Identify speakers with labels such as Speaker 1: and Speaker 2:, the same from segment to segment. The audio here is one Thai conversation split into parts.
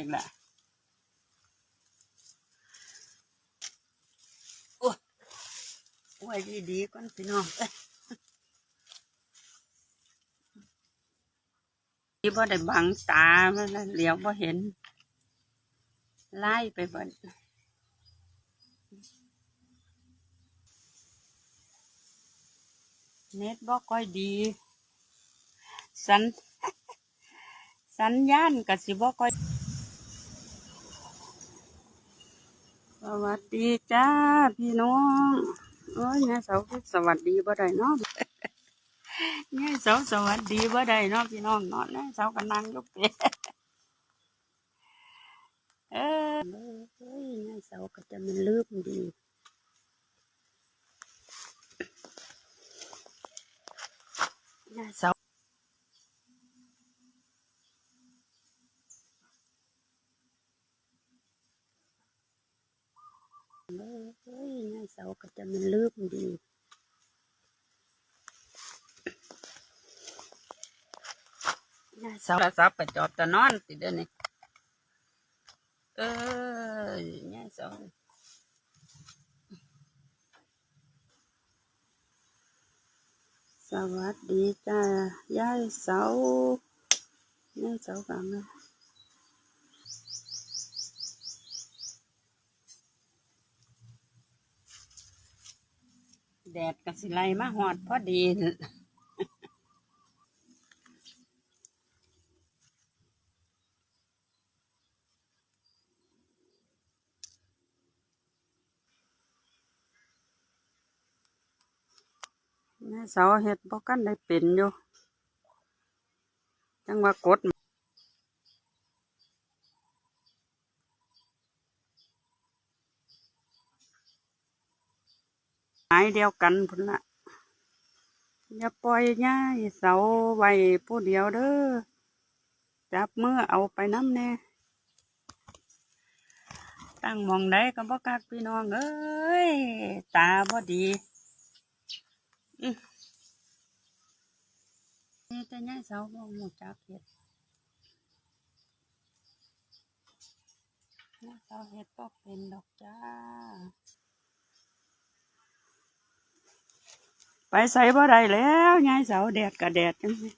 Speaker 1: อย่างละโอ้ยโอ้ยดีๆก่อนพี่น้องเอ้ยที่บ่ได้บังตามันนะเหลียวบ่เห็น ไล่ไปบิดเน็ตบ่ค่อยดี สัญสัญญาณก็สิบ่ค่อย วัสดีจ้าพี่น้องโอ้ยแม่เสาคือสวัสดีบ่ได้เนาะแม่เสาสวัสดีบ่ได้เนาะพี่น้องเนาะแม่เสาก็นั่งยู่เปะเออเอ้ยแม่เสาก็จะมันลืมดีแม่เสา เอ้ยแม่เสาก็จะมันลืมดีน่าเสาโทรศัพท์ไปจอบตะนอนติดเดี๋ยวนี้เออเนี่ยเสาสวัสดีจ้ายายเสาเนี่ยเสาฟังนะ แดดกับสิไลมาหอดพอดีแม่สาวเฮ็ดบ่กันได้เป็นอยู่ จังว่ากด หมายเดียวกันพุ่นละอย่าปล่อยย่ายเสาไว้ผู้เดียวเด้อจับมือเอาไปน้ำแน่ตั้งมองได้ก็บ่กักพี่น้องเอ้ยตาบ่ดีอื้อนี่แต่ย่ายเสาบ่หูจักเฮ็ดย่ายเสาเฮ็ดบ่เป็นดอกจ้า ไปใส่บ่ได้แล้วยายเสาแดดกับแดดจังซี่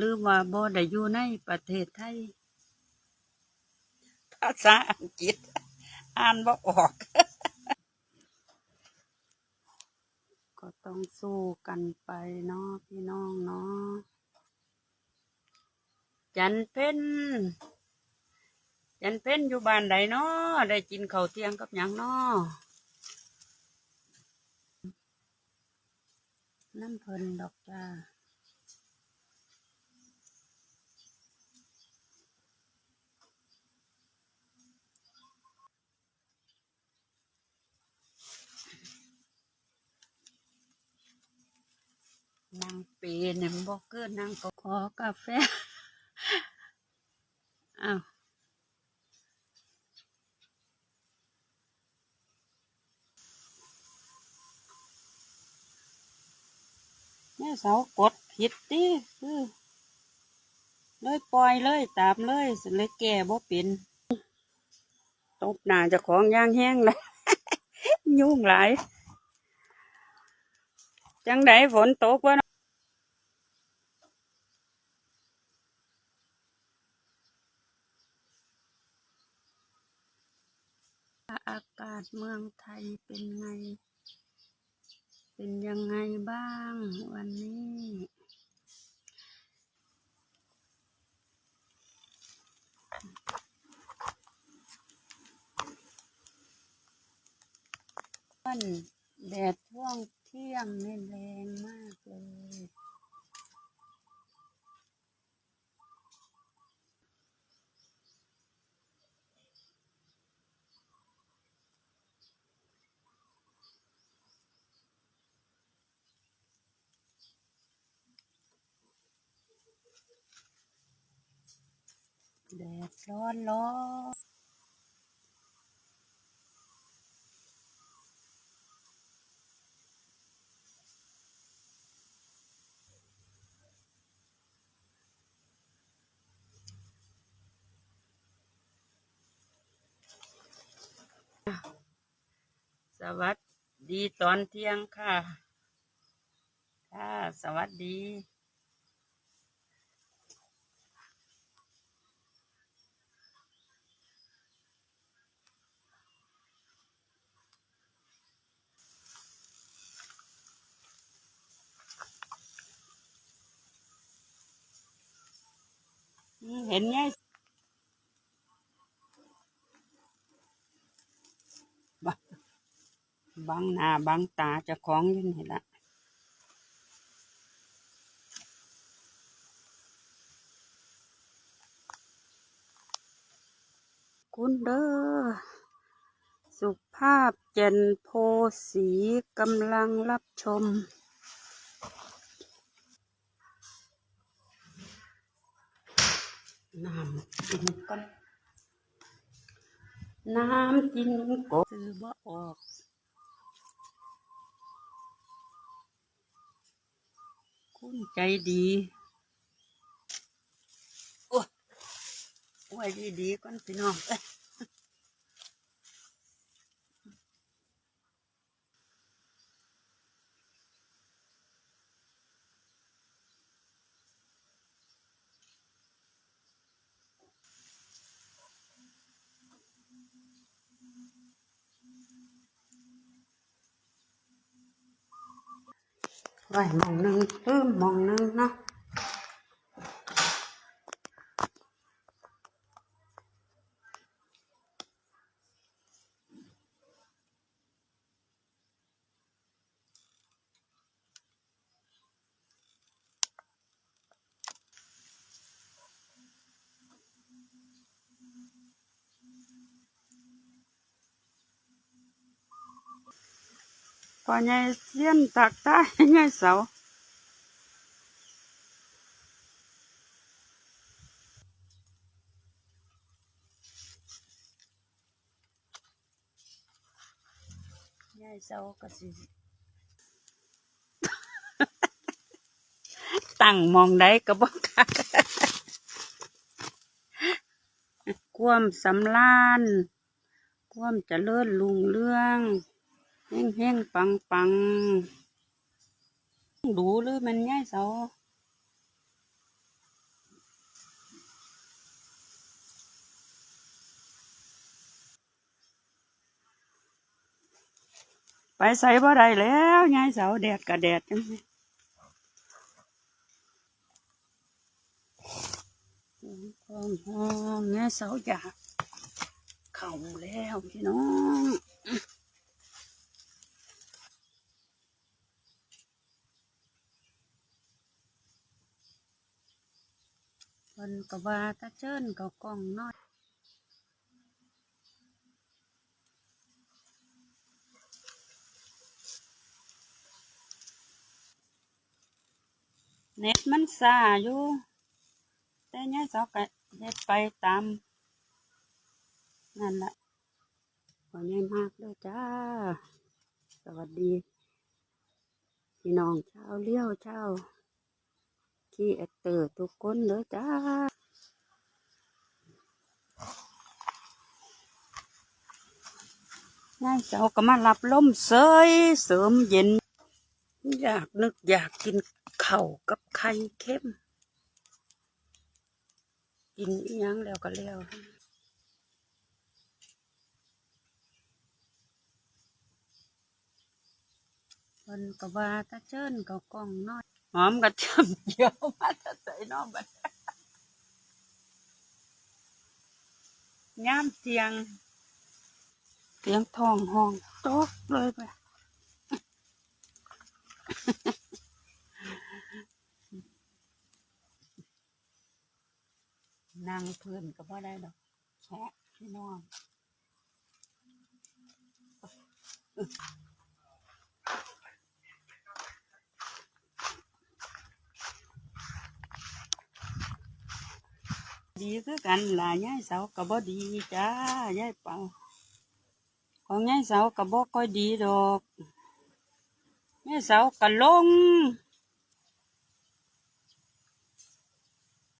Speaker 1: ลืมว่าบ่ได้อยู่ในประเทศไทย ภาษาอังกฤษ อ่านบ่ออก ต้องสู้กันไปเนาะพี่น้องเนาะจันเพ็ญจันเพ็ญอยู่บ้านใดเนาะได้กินข้าวเที่ยงกับหยังเนาะน้ำเพิ่นดอกจ้าน เปเนี่ยมันบอกเกินนางก็ขอกาแฟอ้าวแม่เสากดผิดติคือเลยปล่อยเลยตามเลยสเลยแก่บ่เป็นตบหน้าจะของย่างแห้งเลยยุ่งหลายจังไดฝนตกวะเนาะ อากาศเมืองไทยเป็นไง เป็นยังไงบ้างวันนี้วันแดดช่วงเที่ยงนี่แรงมาก แดดร้อนร้อนสวัสดีตอนเที่ยงค่ะ ค่ะ สวัสดี เห็นไงบงบังหน้าบังตาจะของยืนเห็นละคุณเด้อ สุภาพเจนโพสีกำลังรับชม น้ำกินก่อนน้ำกินกบซื้อบ่ออกคุณใจดีโอ้ยไว้ดีดีๆก่อนพี่น้องเอ้ย ไว้มองหนึ่งลืมหมองหนึ่งเนาะ พอใหญ่เสียนตักใต้ใหญ่เสาใหญ่เสา ก็สิตั้งมองได้ก็บอกค่ะความสำราญความเจริญรุ่งเรืองเฮงเฮงปังปังดูเลยมันง่ายเสาไปใส่บ่ได้แล้วง่ายเสาแดดกับแดดจังซี่ห้องห้องง่ายเสาอยากเข้าแล้วพี่น้อง ก็ว่าตาเจิ้นก็กล้องน้อยเน็ตมันซาอยู่ แต่เนี่ยสาก็เฮ็ดไปตาม นั่นแหละขอใหญ่มากเลยจ้า สวัสดี พี่น้องชาวเลี้ยวชาว ขี้เอเตอร์ทุกคนเลยจ้านายเจ้าก็มารับลมเสยเสริมเย็น อยากนึกอยากกินเข้ากับไข่เค็มกินอียังแล้วก็แล้วคนก็ว่าตาเจิ้นก็กล้องน้อย หอมกระเทียมเจียวมาจะใส่น้องบัดย่ามเทียงเสียงทองห้องโต๊กเลยไปนั่งเพื่อนก็บ่ได้ดอกแค่พี่น้อง ดีคือกันล่ะยายเสาก็บ่ดีจ้ายายเป่าของยายเสาก็บ่ค่อยดีดอกยายเสาก็ลง